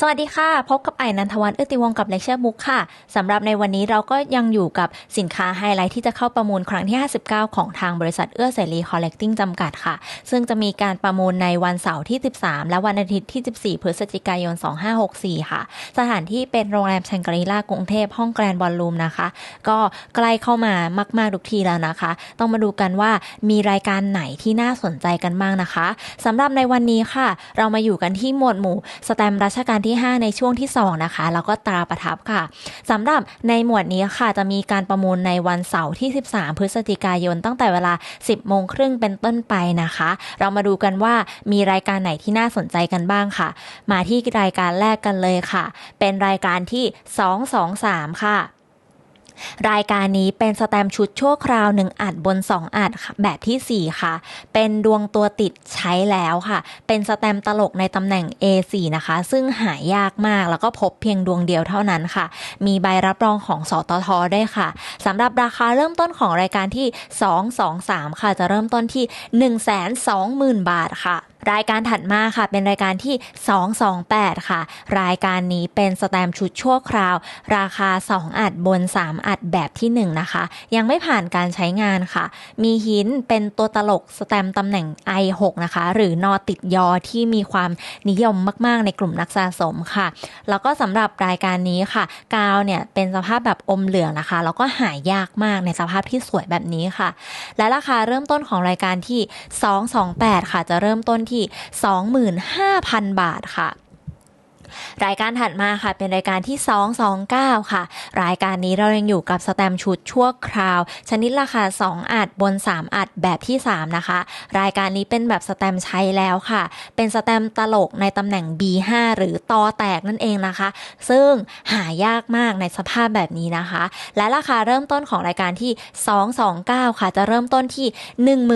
สวัสดีค่ะ พบกับไอ้นันทวันเอื้อติวงกับเลคเชอร์บุ๊กค่ะสำหรับในวันนี้เราก็ยังอยู่กับสินค้าไฮไลท์ที่จะเข้าประมูลครั้งที่ 59 ของทางบริษัทเอื้อเสรีคอลเลกติ้งจำกัดค่ะ ซึ่งจะมีการประมูลในวันเสาร์ที่ 13 และวันอาทิตย์ที่ 14 พฤศจิกายน 2564 ค่ะ สถานที่เป็นโรงแรมแชงกรีลากรุงเทพห้องแกรนด์บอลลูมนะคะ ก็ใกล้เข้ามามากๆทุกทีแล้วนะคะ ต้องมาดูกันว่ามีรายการไหนที่น่าสนใจกันบ้างนะคะสำหรับในวันนี้ค่ะ เรามาอยู่กันที่หมวดหมู่สแตมป์รัชกาลที่ 5 ในช่วงที่ 2 นะคะ แล้วก็ตราประทับค่ะสำหรับในหมวดนี้ค่ะ จะมีการประมูลในวันเสาร์ที่ 13 พฤศจิกายน ตั้งแต่เวลา 10 โมงครึ่งเป็นต้นไปนะคะ เรามาดูกันว่ามีรายการไหนที่น่าสนใจกันบ้างค่ะ มาที่รายการแรกกันเลยค่ะ เป็นรายการที่ 223 ค่ะ รายการนี้เป็นสแตมชุดชั่วคราว 1 อัดบน 2 อัดค่ะแบบทีสี่ 4 ค่ะ เป็นดวงตัวติดใช้แล้วค่ะ เป็นสแตมตลกในตำแหน่ง A4 นะคะ ซึ่งหายากมากแล้วก็พบเพียงดวงเดียวเท่านั้นค่ะ มีใบรับรองของสตทด้วยค่ะสำหรับราคาเริ่มต้นของรายการที่ 223 ค่ะ จะเริ่มต้นที่ 120,000 บาทค่ะ รายการถัดมาค่ะ เป็นรายการที่ 228 ค่ะ รายการนี้เป็นสแตมชุดชั่วคราว ราคา 2 อัดบน 3 อัดแบบที่ 1 นะคะ ยังไม่ผ่านการใช้งานค่ะ มีหินเป็นตัวตลกสแตมตำแหน่ง I6 นะคะ หรือนอติดยอที่มีความนิยมมากๆ ในกลุ่มนักสะสมค่ะ แล้วก็สำหรับรายการนี้ค่ะ กาวเนี่ยเป็นสภาพแบบอมเหลืองนะคะ แล้วก็หายากมากในสภาพที่สวยแบบนี้ค่ะ และราคาเริ่มต้นของรายการที่ 228 ค่ะ จะเริ่มต้นที่ 25,000 บาทค่ะรายการถัดมาค่ะเป็นรายการที่ 229 ค่ะ รายการนี้เรายังอยู่กับสแตมชุดชั่วคราว ชนิดราคา 2 อัดบน 3 อัดแบบที่ 3 นะคะ รายการนี้เป็นแบบสแตมใช้แล้วค่ะ เป็นสแตมตลกในตำแหน่ง B5 หรือตอแตกนั่นเองนะคะ ซึ่งหายากมากในสภาพแบบนี้นะคะ และราคาเริ่มต้นของรายการที่ 229 ค่ะ จะเริ่มต้นที่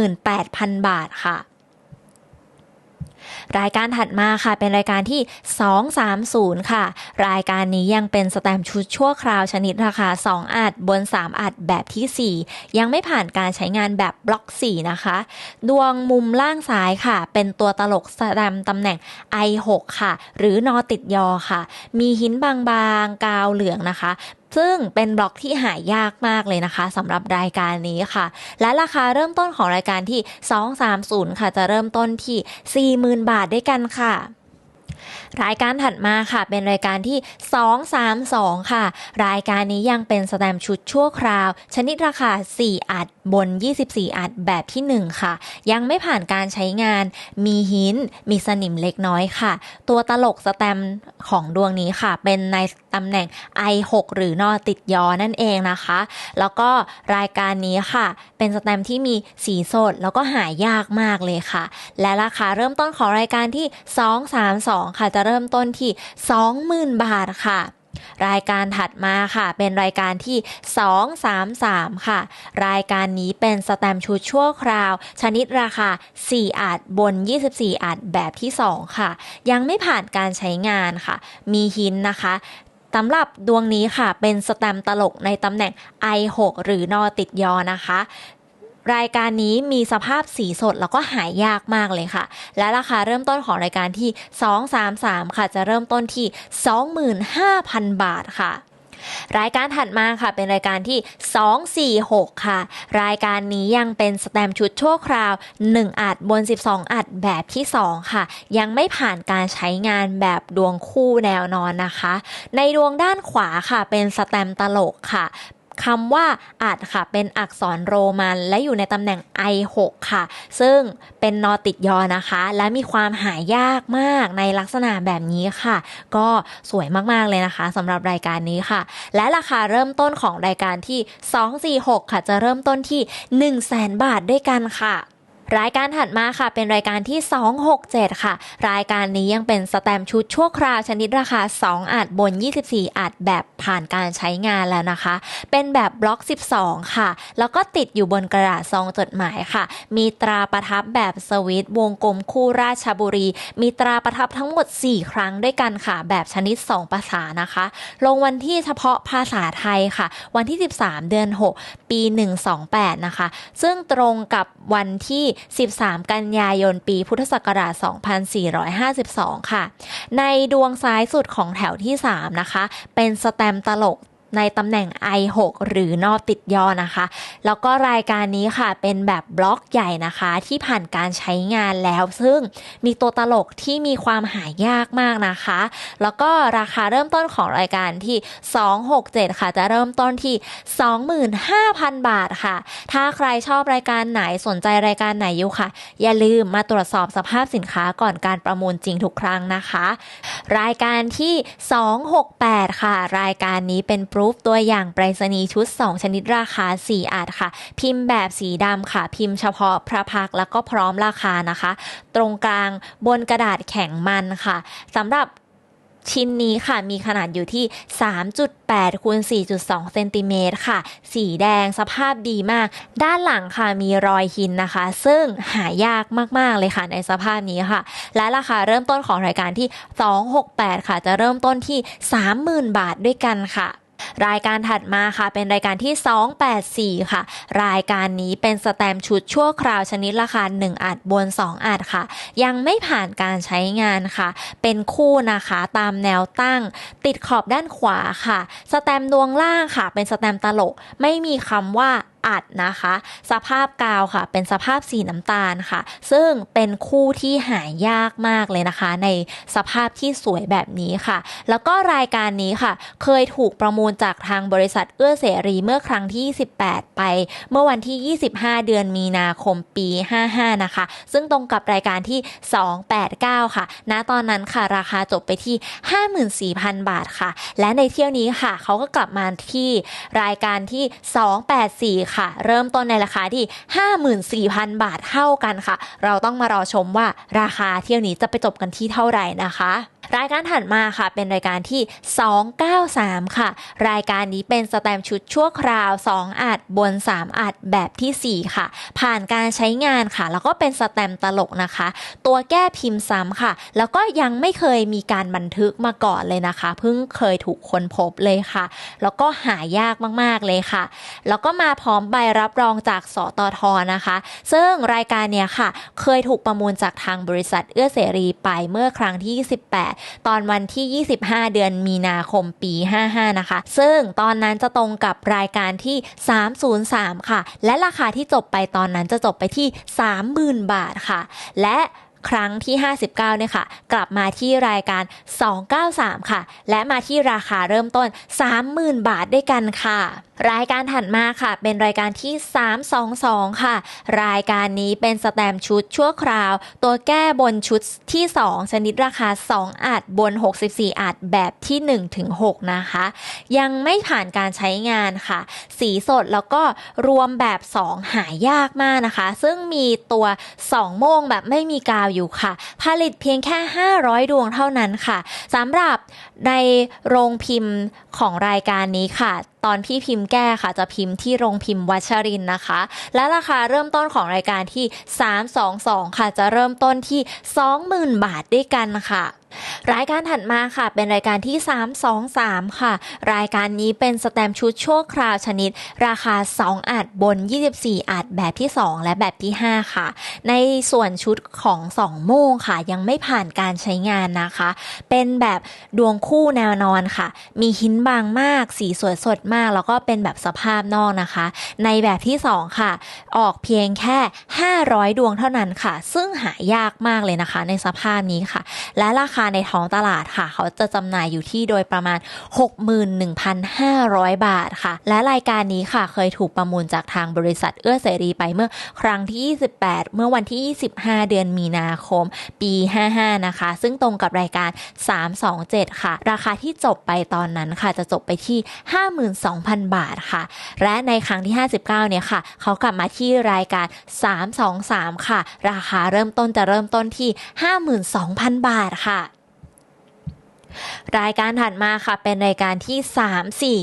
18,000 บาทค่ะ รายการถัดมาค่ะ เป็นรายการที่ 230 ค่ะ รายการนี้ยังเป็นสแตมชุดชั่วคราวชนิดราคา 2 อัดบน 3 อัดแบบที่ 4 ยังไม่ผ่านการใช้งานแบบบล็อก 4 นะคะ ดวงมุมล่างซ้ายค่ะ เป็นตัวตลกสแตมตำแหน่ง I6 ค่ะ หรือนอติดยอค่ะ มีหินบางๆ กาวเหลืองนะคะ ซึ่งเป็นบล็อกที่หายากมากเลยนะคะสำหรับรายการนี้ค่ะ และราคาเริ่มต้นของรายการที่ 230 ค่ะ จะเริ่มต้นที่ 40,000 บาทด้วยกันค่ะรายการถัดมาค่ะ เป็นรายการที่ 232 ค่ะ รายการนี้ยังเป็นสแตมชุดชั่วคราว ชนิดราคา 4 อัดบน 24 อัดแบบที่ 1 ค่ะ ยังไม่ผ่านการใช้งาน มีหิน มีสนิมเล็กน้อยค่ะ ตัวตลกสแตมของดวงนี้ค่ะ เป็นในตำแหน่ง I6 หรือนอติดยอนั่นเองนะคะ แล้วก็รายการนี้ค่ะ เป็นสแตมที่มีสีสด แล้วก็หายากมากเลยค่ะ และราคาเริ่มต้นของรายการที่ 232 ค่ะ จะเริ่มต้นที่ 20,000 บาทค่ะ รายการถัดมาค่ะ เป็นรายการที่ 233 ค่ะ รายการนี้เป็นสแตมชุดชั่วคราว ชนิดราคา 4อัดบน 24อัดแบบที่ 2 ค่ะ ยังไม่ผ่านการใช้งานค่ะ มีหินนะคะสำหรับดวงนี้ค่ะ เป็นสแตมตลกในตำแหน่ง I6 หรือนอติดยอนะคะ รายการนี้มีสภาพสีสดแล้วก็หายยากมากเลยค่ะ และราคาเริ่มต้นของรายการที่ 233 ค่ะ จะเริ่มต้นที่ 25,000 บาทค่ะ รายการถัดมาค่ะ เป็นรายการที่ 246 ค่ะ รายการนี้ยังเป็นสแตมชุดชั่วคราว 1 อัดบน 12 อัดแบบที่ 2 ค่ะ ยังไม่ผ่านการใช้งานแบบดวงคู่แนวนอนนะคะ ในดวงด้านขวาค่ะ เป็นสแตมตลกค่ะ คำว่าอัดค่ะเป็นอักษรโรมันและอยู่ในตำแหน่ง I6 ค่ะ ซึ่งเป็นนอติดยอนะคะ และมีความหายากมากในลักษณะแบบนี้ค่ะ ก็สวยมากๆเลยนะคะสำหรับรายการนี้ค่ะ และราคาเริ่มต้นของรายการที่ 246 ค่ะ จะเริ่มต้นที่ 1 0 0 0 0แบาทด้วยกันค่ะ รายการถัดมาค่ะ เป็นรายการที่ 267 ค่ะ รายการนี้ยังเป็นสแตมชุดชั่วคราวชนิดราคา 2 อัดบน 24 อัดแบบผ่านการใช้งานแล้วนะคะ เป็นแบบบล็อก 12 ค่ะ แล้วก็ติดอยู่บนกระดาษซองจดหมายค่ะ มีตราประทับแบบสวิตวงกลมคู่ราชบุรี มีตราประทับทั้งหมด 4 ครั้งด้วยกันค่ะ แบบชนิด 2 ภาษานะคะ ลงวันที่เฉพาะภาษาไทยค่ะ วันที่ 13 เดือน 6 ปี 128 นะคะ ซึ่งตรงกับวันที่13 กันยายนปีพุทธศักราช 2452 ค่ะ ในดวงซ้ายสุดของแถวที่ 3 นะคะ เป็นสแตมตลก ในตำแหน่ง i6 หรือนอติดย่อนะคะ แล้วก็รายการนี้ค่ะเป็นแบบบล็อกใหญ่นะคะ ที่ผ่านการใช้งานแล้ว ซึ่งมีตัวตลกที่มีความหายากมากนะคะ แล้วก็ราคาเริ่มต้นของรายการที่ 267 ค่ะ จะเริ่มต้นที่ 25,000 บาทค่ะ ถ้าใครชอบรายการไหนสนใจรายการไหนอยู่ค่ะ อย่าลืมมาตรวจสอบสภาพสินค้าก่อนการประมูลจริงทุกครั้งนะคะ รายการที่ 268 ค่ะ รายการนี้เป็นปรูฟตัวอย่างไปรษณีย์ชุด 2 ชนิดราคา 4อาดค่ะ พิมพ์แบบสีดำค่ะ พิมพ์เฉพาะพระพักแล้วก็พร้อมราคานะคะ ตรงกลางบนกระดาษแข็งมันค่ะสำหรับชิ้นนี้ค่ะมีขนาดอยู่ที่ 3.8คูณ4.2 เซนติเมตรค่ะ สีแดงสภาพดีมาก ด้านหลังค่ะมีรอยหินนะคะ ซึ่งหายากมาก ๆ เลยค่ะในสภาพนี้ค่ะ และราคาเริ่มต้นของรายการที่ 268 ค่ะ จะเริ่มต้นที่ 30,000 บาทด้วยกันค่ะ รายการถัดมาค่ะ เป็นรายการที่ 284 ค่ะ รายการนี้เป็นสแตมชุดชั่วคราวชนิดราคา1อัดบน 2 อัดค่ะ ยังไม่ผ่านการใช้งานค่ะ เป็นคู่นะคะตามแนวตั้ง ติดขอบด้านขวาค่ะ สแตมดวงล่างค่ะ เป็นสแตมตลกไม่มีคำว่า อัดนะคะ สภาพกาวค่ะ เป็นสภาพสีน้ำตาลค่ะ ซึ่งเป็นคู่ที่หายากมากเลยนะคะ ในสภาพที่สวยแบบนี้ค่ะ แล้วก็รายการนี้ค่ะ เคยถูกประมูลจากทางบริษัทเอื้อเสรีเมื่อครั้งที่ 18 ไป เมื่อวันที่ 25 เดือนมีนาคมปี 55 นะคะ ซึ่งตรงกับรายการที่ 289 ค่ะ ณ ตอนนั้นค่ะราคาจบไปที่ 54,000 บาทค่ะ และในเที่ยวนี้ค่ะ เขาก็กลับมาที่รายการที่ 284ค่ะ เริ่มต้นในราคาที่ 54,000 บาทเท่ากันค่ะ เราต้องมารอชมว่าราคาเที่ยวนี้จะไปจบกันที่เท่าไหร่นะคะ รายการถัดมาค่ะ เป็นรายการที่ 293 ค่ะ รายการนี้เป็นสแตมชุดชั่วคราว 2 อัดบน 3 อัดแบบทีสี่ 4 ค่ะ ผ่านการใช้งานค่ะ แล้วก็เป็นสแตมตลกนะคะ ตัวแก้พิมพ์ซ้ำค่ะ แล้วก็ยังไม่เคยมีการบันทึกมาก่อนเลยนะคะ เพิ่งเคยถูกค้นพบเลยค่ะ แล้วก็หายากมากๆเลยค่ะ แล้วก็มาพร้อมใบรับรองจากสตทนะคะ ซึ่งรายการเนี้ยค่ะ เคยถูกประมูลจากทางบริษัทเอื้อเสรีไปเมื่อครั้งที่18ตอนวันที่ 25 เดือนมีนาคมปี 55 นะคะ ซึ่งตอนนั้นจะตรงกับรายการที่ 303 ค่ะ และราคาที่จบไปตอนนั้นจะจบไปที่ 30,000 บาทค่ะ และครั้งที่ 59 เนี่ยค่ะ กลับมาที่รายการ 293 ค่ะ และมาที่ราคาเริ่มต้น 30,000 บาทด้วยกันค่ะรายการถัดมาค่ะ เป็นรายการที่ 322 ค่ะ รายการนี้เป็นสแตมชุดชั่วคราว ตัวแก้บนชุดที่ 2 ชนิดราคา 2อัดบน 64อัดแบบที่1ถึง6นะคะ ยังไม่ผ่านการใช้งานค่ะ สีสดแล้วก็รวมแบบ 2 หายากมากนะคะ ซึ่งมีตัว 2 โมงแบบไม่มีกาวอยู่ค่ะ ผลิตเพียงแค่ 500 ดวงเท่านั้นค่ะสำหรับในโรงพิมพ์ของรายการนี้ค่ะ ตอนพี่พิมพ์แก้ค่ะจะพิมพ์ที่โรงพิมพ์วัชรินนะคะ และราคาเริ่มต้นของรายการที่ 322 ค่ะจะเริ่มต้นที่ 20,000 บาทด้วยกันค่ะ รายการถัดมาค่ะ เป็นรายการที่ 323 ค่ะ รายการนี้เป็นสแตมชุดชั่วคราวชนิด ราคา 2 อัดบน 24 อัดแบบที่ 2 และแบบที่ 5 ค่ะ ในส่วนชุดของ 2 โมงค่ะ ยังไม่ผ่านการใช้งานนะคะ เป็นแบบดวงคู่แนวนอนค่ะ มีหินบางมาก สีสวยสดมาก แล้วก็เป็นแบบสภาพนอกนะคะ ในแบบที่ 2 ค่ะ ออกเพียงแค่ 500 ดวงเท่านั้นค่ะ ซึ่งหายากมากเลยนะคะ ในสภาพนี้ค่ะ และราคาในท้องตลาดค่ะ เขาจะจำหน่ายอยู่ที่โดยประมาณ 61,500 บาทค่ะ และรายการนี้ค่ะเคยถูกประมูลจากทางบริษัทเอื้อเสรีไปเมื่อครั้งที่ 28 เมื่อวันที่ 25 เดือนมีนาคม ปี 55 นะคะ ซึ่งตรงกับรายการ 327 ค่ะ ราคาที่จบไปตอนนั้นค่ะ จะจบไปที่ 52,000 บาทค่ะ และในครั้งที่ 59 เนี่ยค่ะ เขากลับมาที่รายการ 323 ค่ะ ราคาเริ่มต้นจะเริ่มต้นที่ 52,000 บาทค่ะ รายการถัดมาค่ะ เป็นรายการที่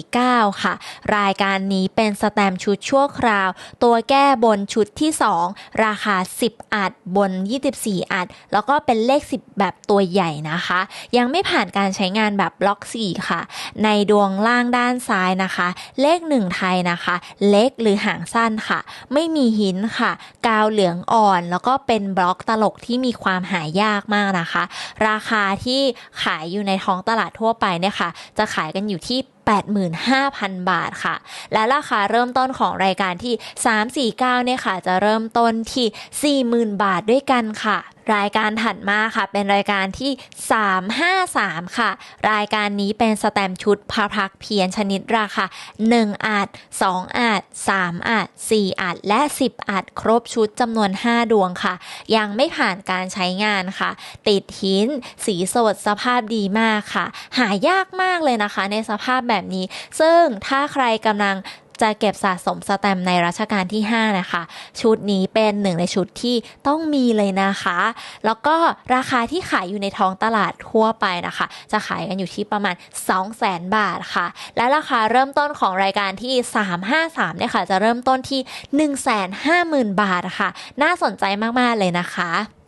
349 ค่ะ รายการนี้เป็นสแตมชุดชั่วคราว ตัวแก้บนชุดที่ 2 ราคา 10 อัดบน 24 อัด แล้วก็เป็นเลข 10 แบบตัวใหญ่นะคะ ยังไม่ผ่านการใช้งานแบบบล็อก 4 ค่ะ ในดวงล่างด้านซ้ายนะคะ เลข 1 ไทยนะคะ เล็กหรือหางสั้นค่ะ ไม่มีหินค่ะ กาวเหลืองอ่อน แล้วก็เป็นบล็อกตลกที่มีความหายากมากนะคะ ราคาที่ขายอยู่ในท้องตลาดทั่วไปเนี่ยค่ะ จะขายกันอยู่ที่85,000 บาทค่ะ และราคาเริ่มต้นของรายการที่ 349 เนี่ยค่ะ จะเริ่มต้นที่ 40,000 บาทด้วยกันค่ะ รายการถัดมาค่ะ เป็นรายการที่ 353 ค่ะ รายการนี้เป็นสแตมชุดพระพักเพียนชนิดราคา1อัด2อัด3อัด4อัดและ 10อัดครบชุดจำนวน 5 ดวงค่ะ ยังไม่ผ่านการใช้งานค่ะ ติดหิน สีสดสภาพดีมากค่ะ หายากมากเลยนะคะ ในสภาพแบบนี้ ซึ่งถ้าใครกำลัง จะเก็บสะสมสแตมป์ในรัชกาลที่ 5 นะคะ ชุดนี้เป็นหนึ่งในชุดที่ต้องมีเลยนะคะ แล้วก็ราคาที่ขายอยู่ในท้องตลาดทั่วไปนะคะ จะขายกันอยู่ที่ประมาณ 200,000 บาทค่ะ และราคาเริ่มต้นของรายการที่ 353เนี่ยค่ะ จะเริ่มต้นที่ 150,000 บาทค่ะ น่าสนใจมาก ๆ เลยนะคะ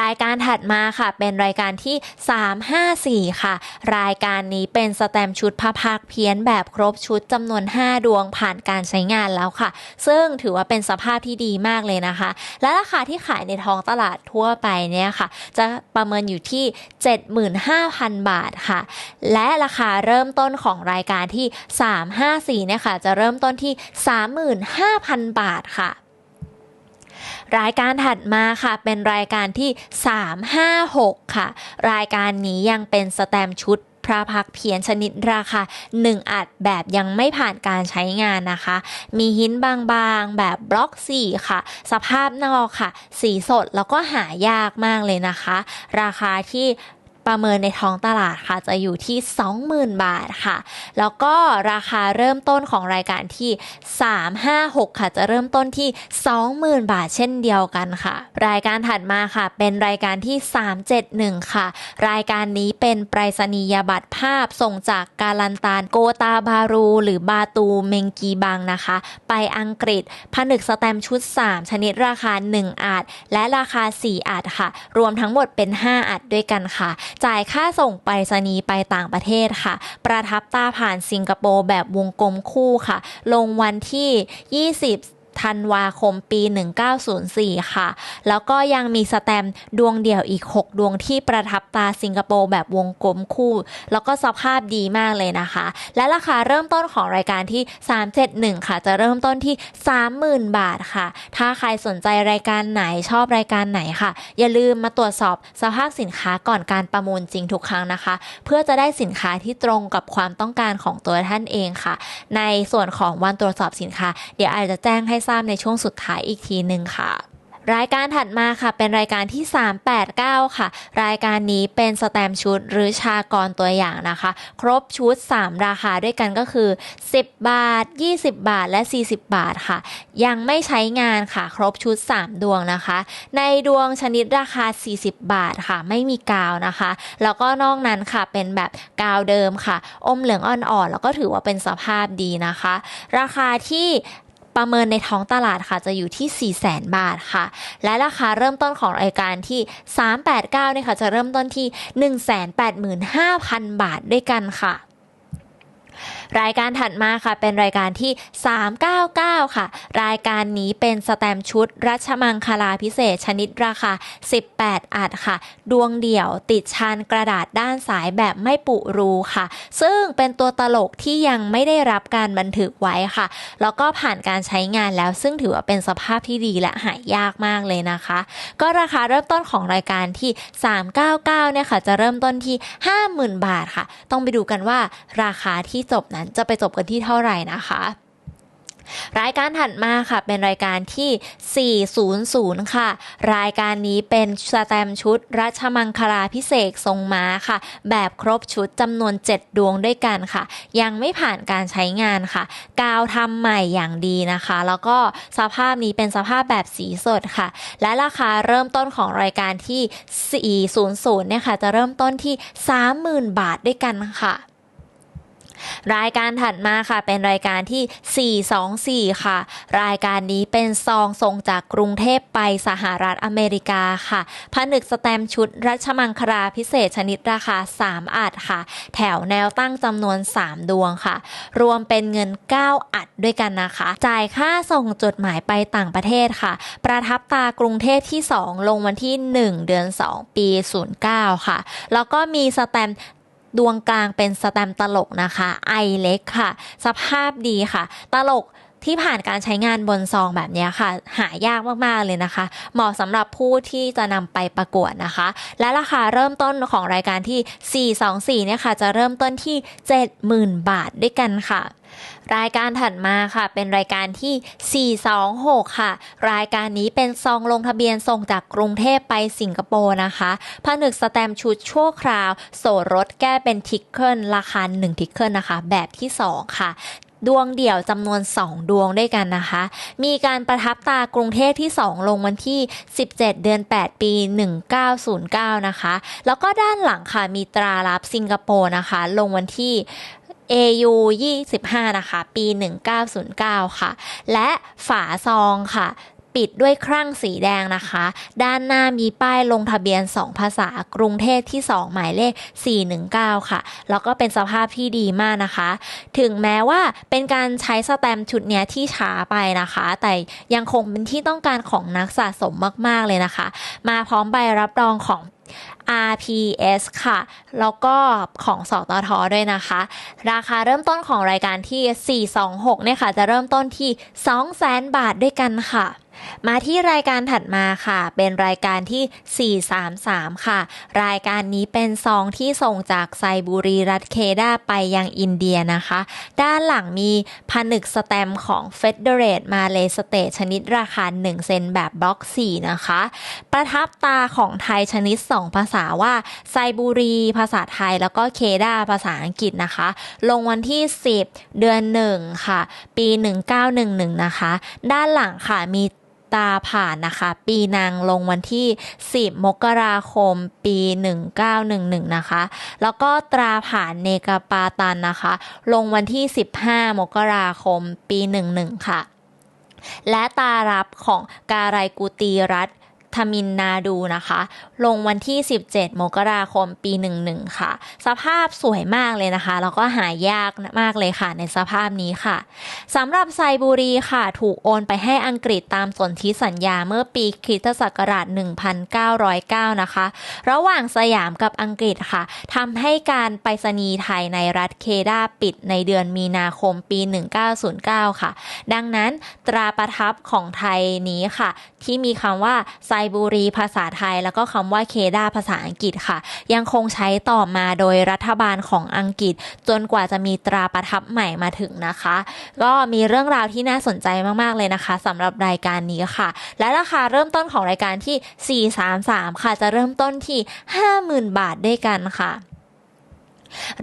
รายการถัดมาค่ะ เป็นรายการที่ 354 ค่ะ รายการนี้เป็นสแตมชุดพระพักเพี้ยนแบบครบชุดจำนวน 5 ดวงผ่านการใช้งานแล้วค่ะ ซึ่งถือว่าเป็นสภาพที่ดีมากเลยนะคะ และราคาที่ขายในท้องตลาดทั่วไปเนี่ยค่ะ จะประเมินอยู่ที่ 75,000 บาทค่ะ และราคาเริ่มต้นของรายการที่ 354 เนี่ยค่ะ จะเริ่มต้นที่ 35,000 บาทค่ะ รายการถัดมาค่ะ เป็นรายการที่ 356 ค่ะ รายการนี้ยังเป็นสแตมชุดพระพักเพียนชนิดราคา1อัดแบบยังไม่ผ่านการใช้งานนะคะ มีหินบางๆ แบบบล็อก 4 ค่ะ สภาพนอกค่ะ สีสดแล้วก็หายากมากเลยนะคะ ราคาที่ ประเมินในท้องตลาดค่ะจะอยู่ที่ 20,000 บาทค่ะ แล้วก็ราคาเริ่มต้นของรายการที่ 356 ค่ะจะเริ่มต้นที่ 20,000 บาทเช่นเดียวกันค่ะ รายการถัดมาค่ะ เป็นรายการที่ 371 ค่ะ รายการนี้เป็นไปรษณียบัตรภาพส่งจากกาลันตานโกตาบารู หรือบาตูเมงกีบังนะคะ ไปอังกฤษผนึกสแตมชุด 3 ชนิดราคา 1อัดและราคา 4อัดค่ะ รวมทั้งหมดเป็น 5อัดด้วยกันค่ะจ่ายค่าส่งไปรษณีย์ไปต่างประเทศค่ะ ประทับตาผ่านสิงคโปร์แบบวงกลมคู่ค่ะ ลงวันที่ 20 ธันวาคมปี 1904 ค่ะ แล้วก็ยังมีสแตมดวงเดี่ยวอีก 6 ดวงที่ประทับตาสิงคโปร์แบบวงกลมคู่ แล้วก็สภาพดีมากเลยนะคะ และราคาเริ่มต้นของรายการที่ 371 ค่ะ จะเริ่มต้นที่ 30,000 บาทค่ะ ถ้าใครสนใจรายการไหนชอบรายการไหนค่ะ อย่าลืมมาตรวจสอบสภาพสินค้าก่อนการประมูลจริงทุกครั้งนะคะ เพื่อจะได้สินค้าที่ตรงกับความต้องการของตัวท่านเองค่ะ ในส่วนของวันตรวจสอบสินค้า เดี๋ยวอาจจะแจ้งให้ทราบในช่วงสุดท้ายอีกทีหนึ่งค่ะรายการถัดมาค่ะ เป็นรายการที่ 389 ค่ะ รายการนี้เป็นสแตมชุดหรือชากรตัวอย่างนะคะ ครบชุด 3 ราคาด้วยกันก็คือ 10 บาท 20 บาทและ 40 บาทค่ะ ยังไม่ใช้งานค่ะ ครบชุด 3 ดวงนะคะ ในดวงชนิดราคา 40 บาทค่ะ ไม่มีกาวนะคะ แล้วก็นอกนั้นค่ะเป็นแบบกาวเดิมค่ะ อมเหลืองอ่อนๆแล้วก็ถือว่าเป็นสภาพดีนะคะ ราคาที่ ประเมินในท้องตลาดค่ะจะอยู่ที่ 4 0 0 0 0 0 บาทค่ะ และราคาเริ่มต้นของรายการที่ 389เนี่ยค่ะจะเริ่มต้นที่ 185,000 บาทด้วยกันค่ะ รายการถัดมาค่ะ เป็นรายการที่ 399 ค่ะ รายการนี้เป็นสแตมชุด รัชมังคลาพิเศษชนิดราคา 18 อัดค่ะ ดวงเดี่ยวติดชานกระดาษด้านสายแบบไม่ปุรูค่ะ ซึ่งเป็นตัวตลกที่ยังไม่ได้รับการบันทึกไว้ค่ะ แล้วก็ผ่านการใช้งานแล้ว ซึ่งถือว่าเป็นสภาพที่ดีและหายยากมากเลยนะคะ ก็ราคาเริ่มต้นของรายการที่ 399 เนี่ยค่ะ จะเริ่มต้นที่ 50,000 บาทค่ะ ต้องไปดูกันว่าราคาที่จบนั้นจะไปจบกันที่เท่าไหร่นะคะรายการถัดมาค่ะ เป็นรายการที่ 400 ค่ะ รายการนี้เป็นสแตมชุดรัชมังคลาพิเศษทรงม้าค่ะ แบบครบชุดจำนวน 7 ดวงด้วยกันค่ะ ยังไม่ผ่านการใช้งานค่ะ กาวทำใหม่อย่างดีนะคะ แล้วก็สภาพนี้เป็นสภาพแบบสีสดค่ะ และราคาเริ่มต้นของรายการที่ 400 เนี่ยค่ะ จะเริ่มต้นที่ 30,000 บาทด้วยกันค่ะ รายการถัดมาค่ะ เป็นรายการที่ 424 ค่ะ รายการนี้เป็นซองส่งจากกรุงเทพไปสหรัฐอเมริกาค่ะ ผนึกสแตมชุดรัชมังคลาพิเศษชนิดราคา 3 อัดค่ะ แถวแนวตั้งจำนวน 3 ดวงค่ะ รวมเป็นเงิน 9 อัดด้วยกันนะคะ จ่ายค่าส่งจดหมายไปต่างประเทศค่ะ ประทับตากรุงเทพที่ 2 ลงวันที่ 1 เดือน 2 ปี 09 ค่ะ แล้วก็มีสแตม ดวงกลางเป็นสแตมตลกนะคะไอเล็กค่ะ สภาพดีค่ะ ตลกที่ผ่านการใช้งานบนซองแบบนี้ค่ะ หายากมากๆเลยนะคะ เหมาะสำหรับผู้ที่จะนำไปประกวดนะคะ และราคาเริ่มต้นของรายการที่ 424เนี่ยค่ะ จะเริ่มต้นที่ 70,000 บาทด้วยกันค่ะ รายการถัดมาค่ะ เป็นรายการที่ 426 ค่ะ รายการนี้เป็นซองลงทะเบียนส่งจากกรุงเทพไปสิงคโปร์นะคะผนึกสแตมชุดชั่วคราว โสรถแก้เป็นทิกเกิลราคา1ทิกเกิลนะคะ แบบที่ 2 ค่ะดวงเดี่ยวจำนวน 2 ดวงด้วยกันนะคะ มีการประทับตากรุงเทพที่ 2 ลงวันที่ 17 เดือน 8 ปี 1909 นะคะ แล้วก็ด้านหลังค่ะมีตรารับสิงคโปร์นะคะ ลงวันที่ AU 25 นะคะ ปี 1909 ค่ะ และฝาซองค่ะปิดด้วยครั่งสีแดงนะคะ ด้านหน้ามีป้ายลงทะเบียน 2 ภาษากรุงเทพที่ 2 หมายเลข 419 ค่ะ แล้วก็เป็นสภาพที่ดีมากนะคะ ถึงแม้ว่าเป็นการใช้สแตมชุดเนี้ยที่ช้าไปนะคะ แต่ยังคงเป็นที่ต้องการของนักสะสมมาก ๆ เลยนะคะ มาพร้อมใบรับรองของ RPS ค่ะ แล้วก็ของสตทด้วยนะคะ ราคาเริ่มต้นของรายการที่ 426เนี่ยค่ะ จะเริ่มต้นที่ 200,000 บาทด้วยกันค่ะ มาที่รายการถัดมาค่ะ เป็นรายการที่ 433 ค่ะ รายการนี้เป็นซองที่ส่งจากไซบุรีรัฐเคดาไปยังอินเดียนะคะ ด้านหลังมีผนึกสแตมของ Federate m a l a y State ชนิดราคา 1 เซนแบบบล็อก 4 นะคะ ประทับตาของไทยชนิด 2 ภาษาว่าไซบุรีภาษาไทยแล้วก็เคดาภาษาอังกฤษนะคะ ลงวันที่ 10 เดือน 1 ค่ะ ปี 1911 นะคะ ด้านหลังค่ะมี ตาผ่านนะคะ ปีนางลงวันที่ 10 มกราคม ปี 1911 นะคะ แล้วก็ตราผ่านเนกาปาตันนะคะ ลงวันที่ 15 มกราคม ปี 11 ค่ะ และตารับของการายกูตีรัฐ ทมินนาดูนะคะ ลงวันที่ 17 มกราคมปี 11 ค่ะ สภาพสวยมากเลยนะคะ แล้วก็หายากมากเลยค่ะในสภาพนี้ค่ะสำหรับไซบูรีค่ะ ถูกโอนไปให้อังกฤษตามสนธิสัญญาเมื่อปีคริสตศักราช 1909 นะคะ ระหว่างสยามกับอังกฤษค่ะทำให้การไปรษณีย์ไทยในรัฐเคดาปิดในเดือนมีนาคมปี 1909 ค่ะ ดังนั้นตราประทับของไทยนี้ค่ะ ที่มีคำว่าไซบุรีภาษาไทย แล้วก็คำว่าเคดาภาษาอังกฤษค่ะ ยังคงใช้ต่อมาโดยรัฐบาลของอังกฤษ จนกว่าจะมีตราประทับใหม่มาถึงนะคะ ก็มีเรื่องราวที่น่าสนใจมากๆเลยนะคะสำหรับรายการนี้ค่ะ และราคาเริ่มต้นของรายการที่ 433 ค่ะจะเริ่มต้นที่ 50,000 บาทด้วยกันค่ะ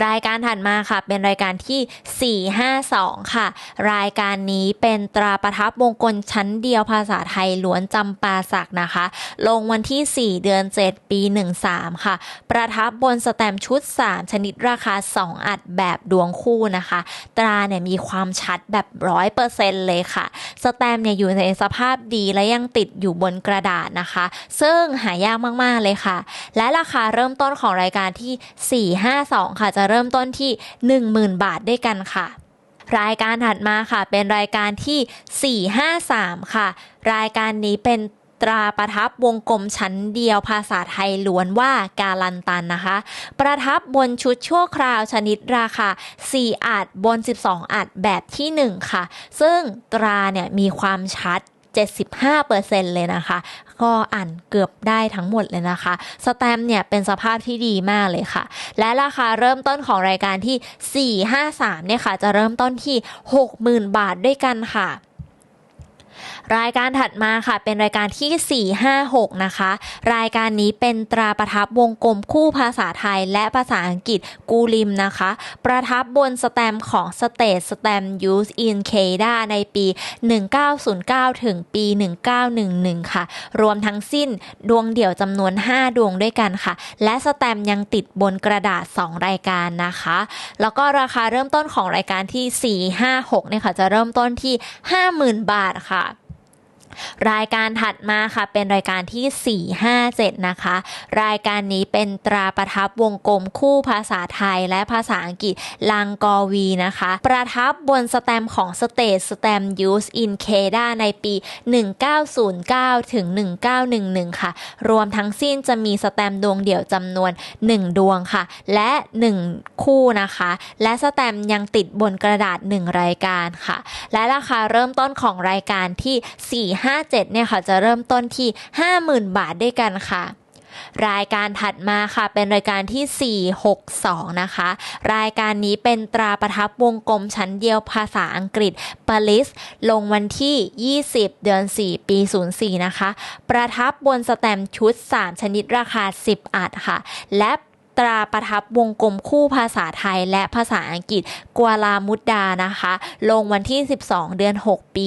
รายการถัดมาค่ะ เป็นรายการที่ 452 ค่ะ รายการนี้เป็นตราประทับวงกลชั้นเดียวภาษาไทยล้วนจำปาสักนะคะ ลงวันที่ 4 เดือน 7 ปี 13 ค่ะ ประทับบนสแตมชุด 3 ชนิดราคา 2 อัดแบบดวงคู่นะคะ ตราเนี่ยมีความชัดแบบร้อยเปอร์เซ็นเลยค่ะ สแตมเนี่ยอยู่ในสภาพดีและยังติดอยู่บนกระดาษนะคะ ซึ่งหายากมาก ๆ เลยค่ะ และราคาเริ่มต้นของรายการที่ 452 ค่ะจะเริ่มต้นที่ 10,000 บาทด้วยกันค่ะ รายการถัดมาค่ะ เป็นรายการที่ 453 ค่ะ รายการนี้เป็นตราประทับบวงกลมชั้นเดียวภาษาไทยล้วนว่ากาลันตันนะคะ ประทับบนชุดชั่วคราวชนิดราคา 4อัดบน 12 อัดแบบที่ 1 ค่ะ ซึ่งตราเนี่ยมีความชัด 75%เลยนะคะ ก็อ่านเกือบได้ทั้งหมดเลยนะคะสแตมเนี่ยเป็นสภาพที่ดีมากเลยค่ะ และราคาเริ่มต้นของรายการที่ 453เนี่ยค่ะ จะเริ่มต้นที่ 60,000 บาทด้วยกันค่ะ รายการถัดมาค่ะ เป็นรายการที่ 456 นะคะ รายการนี้เป็นตราประทับวงกลมคู่ภาษาไทยและภาษาอังกฤษกูลิมนะคะ ประทับบนสแตมของ State Stamp Use in Canada ในปี 1909 ถึงปี 1911 ค่ะ รวมทั้งสิ้นดวงเดี่ยวจำนวน 5 ดวงด้วยกันค่ะ และสแตมยังติดบนกระดาษ 2 รายการนะคะ แล้วก็ราคาเริ่มต้นของรายการที่ 456 เนี่ยค่ะ จะเริ่มต้นที่ 50,000 บาทค่ะ รายการถัดมาค่ะเป็นรายการที่ 457 นะคะ รายการนี้เป็นตราประทับวงกลมคู่ภาษาไทยและภาษาอังกฤษลังกอวีนะคะ ประทับบนสแตมของ State Stamp Use in Canada ในปี 1909 ถึง 1911 ค่ะ รวมทั้งสิ้นจะมีสแตมดวงเดี่ยวจำนวน 1 ดวงค่ะ และ 1 คู่นะคะ และสแตมยังติดบนกระดาษ 1 รายการค่ะ และราคาเริ่มต้นของรายการที่ 4 57เนี่ยค่ะจะเริ่มต้นที่ 50,000 บาทด้วยกันค่ะ รายการถัดมาค่ะเป็นรายการที่ 462 นะคะ รายการนี้เป็นตราประทับวงกลมชั้นเดียวภาษาอังกฤษปาริสลงวันที่ 20 เดือน 4 ปี 04 นะคะ ประทับบนสแตมชุด 3 ชนิดราคา 10 อัดค่ะ และ ตราประทับวงกลมคู่ภาษาไทยและภาษาอังกฤษกัวลามุดดานะคะ ลงวันที่ 12 เดือน 6 ปี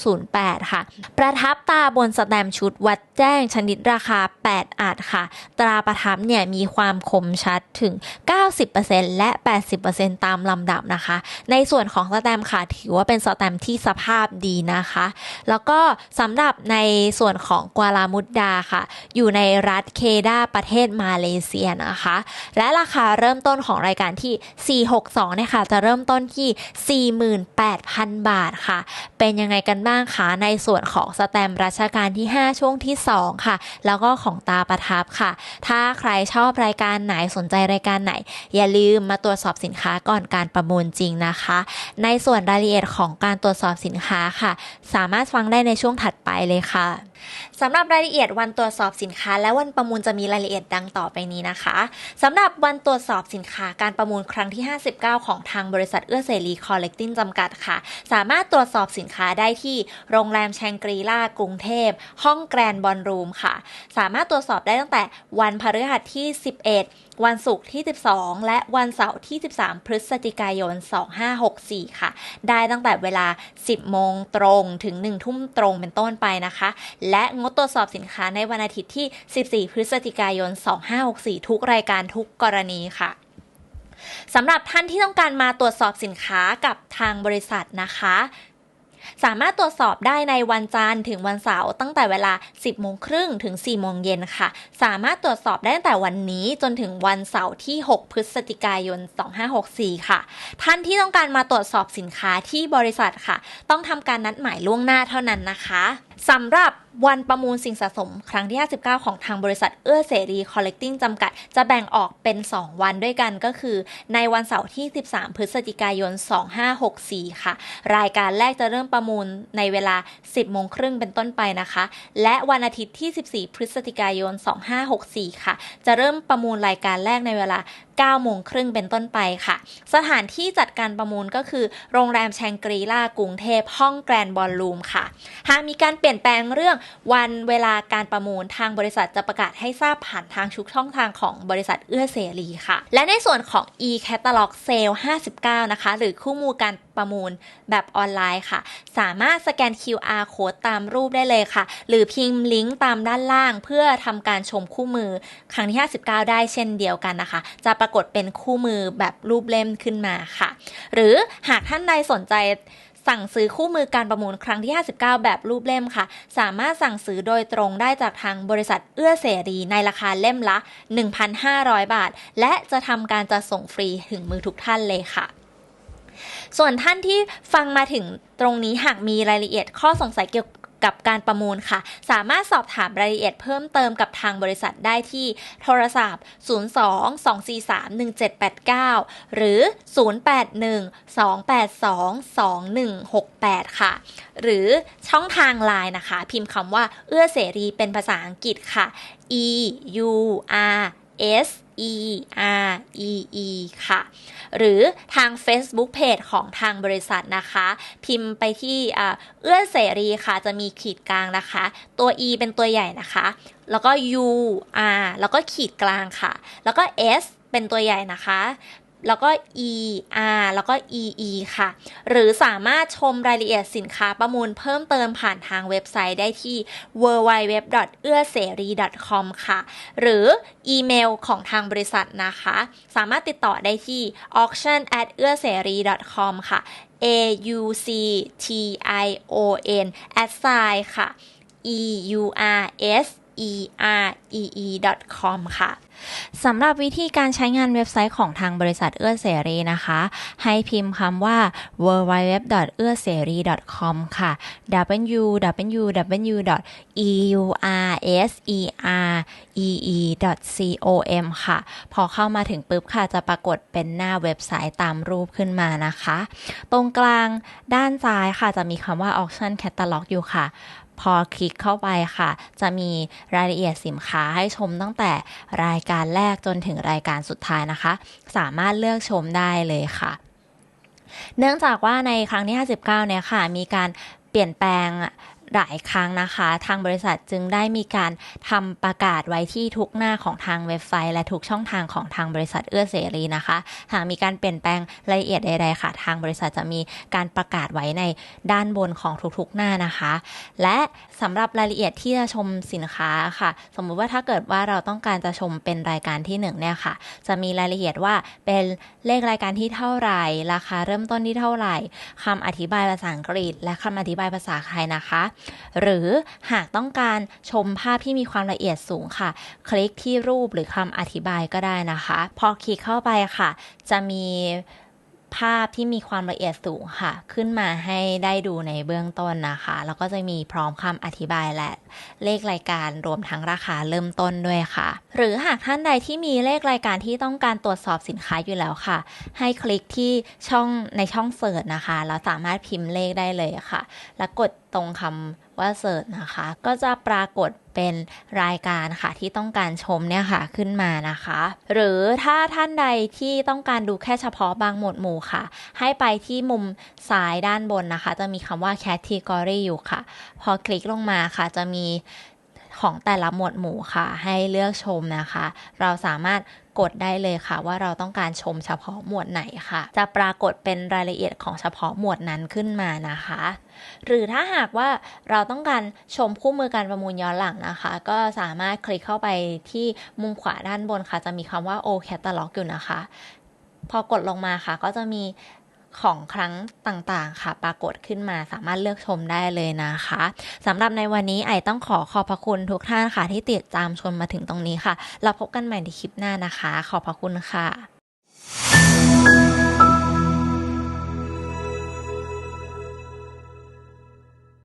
1908 ค่ะ ประทับตาบนสแตมชุดวัดแจ้งชนิดราคา 8อัดค่ะ ตราประทับเนี่ยมีความคมชัดถึง 90%และ 80%ตามลำดับนะคะ ในส่วนของสแตมค่ะถือว่าเป็นสแตมที่สภาพดีนะคะ แล้วก็สำหรับในส่วนของกัวลามุดดาค่ะ อยู่ในรัฐเคดาประเทศมาเลเซียนะคะและราคาเริ่มต้นของรายการที่ 462เนี่ยค่ะจะเริ่มต้นที่ 48,000 บาทค่ะ เป็นยังไงกันบ้างคะในส่วนของสแตมป์รัชกาลที่ 5 ช่วงที่ 2 ค่ะ แล้วก็ของตาประทับค่ะ ถ้าใครชอบรายการไหนสนใจรายการไหน อย่าลืมมาตรวจสอบสินค้าก่อนการประมูลจริงนะคะ ในส่วนรายละเอียดของการตรวจสอบสินค้าค่ะ สามารถฟังได้ในช่วงถัดไปเลยค่ะสำหรับรายละเอียดวันตรวจสอบสินค้า และวันประมูลจะมีรายละเอียดดังต่อไปนี้นะคะสำหรับวันตรวจสอบสินค้าการประมูลครั้งที่ 59 ของทางบริษัทเอื้อเสรีคอลเลกติ้งจำกัดค่ะ สามารถตรวจสอบสินค้าได้ที่โรงแรมแชงกรีล่ากรุงเทพ ห้องแกรนบอลรูมค่ะ สามารถตรวจสอบได้ตั้งแต่วันพฤหัสที่ 11 วันศุกร์ที่ 12 และวันเสาร์ที่ 13 พฤศจิกายน 2564 ค่ะ ได้ตั้งแต่เวลา 10 โมงตรงถึง 1 ทุ่มตรงเป็นต้นไปนะคะ และงดตรวจสอบสินค้าในวันอาทิตย์ที่ 14 พฤศจิกายน 2564 ทุกรายการทุกกรณีค่ะสำหรับท่านที่ต้องการมาตรวจสอบสินค้ากับทางบริษัทนะคะ สามารถตรวจสอบได้ในวันจันทร์ถึงวันเสาร์ตั้งแต่เวลา 10 โมงครึ่งถึง 4 โมงเย็นค่ะ สามารถตรวจสอบได้ตั้งแต่วันนี้จนถึงวันเสาร์ที่ 6 พฤศจิกายน 2564 ค่ะ ท่านที่ต้องการมาตรวจสอบสินค้าที่บริษัทค่ะ ต้องทำการนัดหมายล่วงหน้าเท่านั้นนะคะสำหรับ วันประมูลสิ่งสะสมครั้งที่ 59 ของทางบริษัทเอื้อเสรีคอลเลกติ้งจำกัด จะแบ่งออกเป็น 2 วันด้วยกันก็คือ ในวันเสาร์ที่ 13 พฤศจิกายน 2564 ค่ะ รายการแรกจะเริ่มประมูลในเวลา 10 โมงครึ่งเป็นต้นไปนะคะ และวันอาทิตย์ที่ 14 พฤศจิกายน 2564 ค่ะ จะเริ่มประมูลรายการแรกในเวลา 9 โมงครึ่งเป็นต้นไปค่ะ สถานที่จัดการประมูลก็คือ โรงแรมแชงกรีลากรุงเทพห้องแกรนบอลลูมค่ะ หากมีการเปลี่ยนแปลงเรื่องวันเวลาการประมูลทางบริษัทจะประกาศให้ทราบผ่านทางชุกช่องทางของบริษัทเอื้อเสรีค่ะ และในส่วนของ e-catalog sale 59 นะคะ หรือคู่มูลการประมูลแบบออนไลน์ค่ะ สามารถสแกน QR code ตามรูปได้เลยค่ะ หรือพิมพ์ลิงก์ตามด้านล่าง เพื่อทำการชมคู่มือครั้งที่ 59 ได้เช่นเดียวกันนะคะ จะปรากฏเป็นคู่มือแบบรูปเล่มขึ้นมาค่ะ หรือหากท่านใดสนใจ สั่งซื้อคู่มือการประมูลครั้งที่ 59 แบบรูปเล่มค่ะ สามารถสั่งซื้อโดยตรงได้จากทางบริษัทเอื้อเสรีในราคาเล่มละ 1,500 บาท และจะทำการจัดส่งฟรีถึงมือทุกท่านเลยค่ะส่วนท่านที่ฟังมาถึงตรงนี้หากมีรายละเอียดข้อสงสัยเกี่ยว กับการประมูลค่ะ สามารถสอบถามรายละเอียดเพิ่มเติมกับทางบริษัทได้ที่โทรศัพท์ 02-243-1789 หรือ 081-282-2168 ค่ะ หรือช่องทางไลน์นะคะ พิมพ์คำว่าเอื้อเสรีเป็นภาษาอังกฤษค่ะ e u r s e r e e ค่ะ หรือทาง Facebook Page ของทางบริษัทนะคะ พิมพ์ไปที่เอื้อเสรีค่ะ จะมีขีดกลางนะคะ ตัว e เป็นตัวใหญ่นะคะ แล้วก็ u r แล้วก็ขีดกลางค่ะ แล้วก็ s เป็นตัวใหญ่นะคะ แล้วก็ e r แล้วก็ e e ค่ะ หรือสามารถชมรายละเอียดสินค้าประมูลเพิ่มเติมผ่านทางเว็บไซต์ได้ที่ www. เอื้อเสรี .com ค่ะ หรืออีเมลของทางบริษัทนะคะ สามารถติดต่อได้ที่ auction at เอื้อเสรี .com ค่ะ a u c t i o n at sign ค่ะ e u r s e r e e com ค่ะสำหรับวิธีการใช้งานเว็บไซต์ของทางบริษัทเอื้อเสรีนะคะ ให้พิมพ์คำว่า www. เอื้อเสรี .com ค่ะ www.eurseree.com ค่ะ พอเข้ามาถึงปุ๊บค่ะ จะปรากฏเป็นหน้าเว็บไซต์ตามรูปขึ้นมานะคะ ตรงกลางด้านซ้ายค่ะจะมีคำว่า auction catalog อยู่ค่ะ พอคลิกเข้าไปค่ะ จะมีรายละเอียดสินค้าให้ชมตั้งแต่รายการแรกจนถึงรายการสุดท้ายนะคะ สามารถเลือกชมได้เลยค่ะ เนื่องจากว่าในครั้งที่ 59 เนี่ยค่ะ มีการเปลี่ยนแปลง หลายครั้งนะคะ ทางบริษัทจึงได้มีการทำประกาศไว้ที่ทุกหน้าของทางเว็บไซต์ และทุกช่องทางของทางบริษัทเอื้อเสรีนะคะ หากมีการเปลี่ยนแปลงรายละเอียดใดๆค่ะ ทางบริษัทจะมีการประกาศไว้ในด้านบนของทุกๆหน้านะคะ และสำหรับรายละเอียดที่จะชมสินค้าค่ะ สมมุติว่าถ้าเกิดว่าเราต้องการจะชมเป็นรายการที่หนึ่งเนี่ยค่ะ จะมีรายละเอียดว่าเป็นเลขรายการที่เท่าไหร่ ราคาเริ่มต้นที่เท่าไหร่คำอธิบายภาษาอังกฤษ และคำอธิบายภาษาไทยนะคะหรือหากต้องการชมภาพที่มีความละเอียดสูงค่ะ คลิกที่รูปหรือคำอธิบายก็ได้นะคะ พอคลิกเข้าไปค่ะ จะมี ภาพที่มีความละเอียดสูงค่ะ ขึ้นมาให้ได้ดูในเบื้องต้นนะคะ แล้วก็จะมีพร้อมคำอธิบายและเลขรายการรวมทั้งราคาเริ่มต้นด้วยค่ะ หรือหากท่านใดที่มีเลขรายการที่ต้องการตรวจสอบสินค้าอยู่แล้วค่ะ ให้คลิกที่ช่องในช่องเสิร์ชนะคะ แล้วสามารถพิมพ์เลขได้เลยค่ะ แล้วกดตรงคำ ว่าเสิร์ชนะคะ ก็จะปรากฏเป็นรายการค่ะที่ต้องการชมเนี่ยค่ะขึ้นมานะคะ หรือถ้าท่านใดที่ต้องการดูแค่เฉพาะบางหมวดหมู่ค่ะ ให้ไปที่มุมซ้ายด้านบนนะคะ จะมีคำว่า category อยู่ค่ะ พอคลิกลงมาค่ะจะมีของแต่ละหมวดหมู่ค่ะ ให้เลือกชมนะคะ เราสามารถกดได้เลยค่ะ ว่าเราต้องการชมเฉพาะหมวดไหนค่ะ จะปรากฏเป็นรายละเอียดของเฉพาะหมวดนั้นขึ้นมานะคะ หรือถ้าหากว่าเราต้องการชมคู่มือการประมูลย้อนหลังนะคะ ก็สามารถคลิกเข้าไปที่มุมขวาด้านบนค่ะ จะมีคำว่า O Catalog อยู่นะคะ พอกดลงมาค่ะ ก็จะมีของครั้งต่างๆ ค่ะ ปรากฏขึ้นมาสามารถเลือกชมได้เลยนะคะสำหรับในวันนี้ไอต้องขอขอบพระคุณทุกท่านค่ะ ที่ติดตามชมมาถึงตรงนี้ค่ะ เราพบกันใหม่ในคลิปหน้านะคะ ขอบพระคุณค่ะ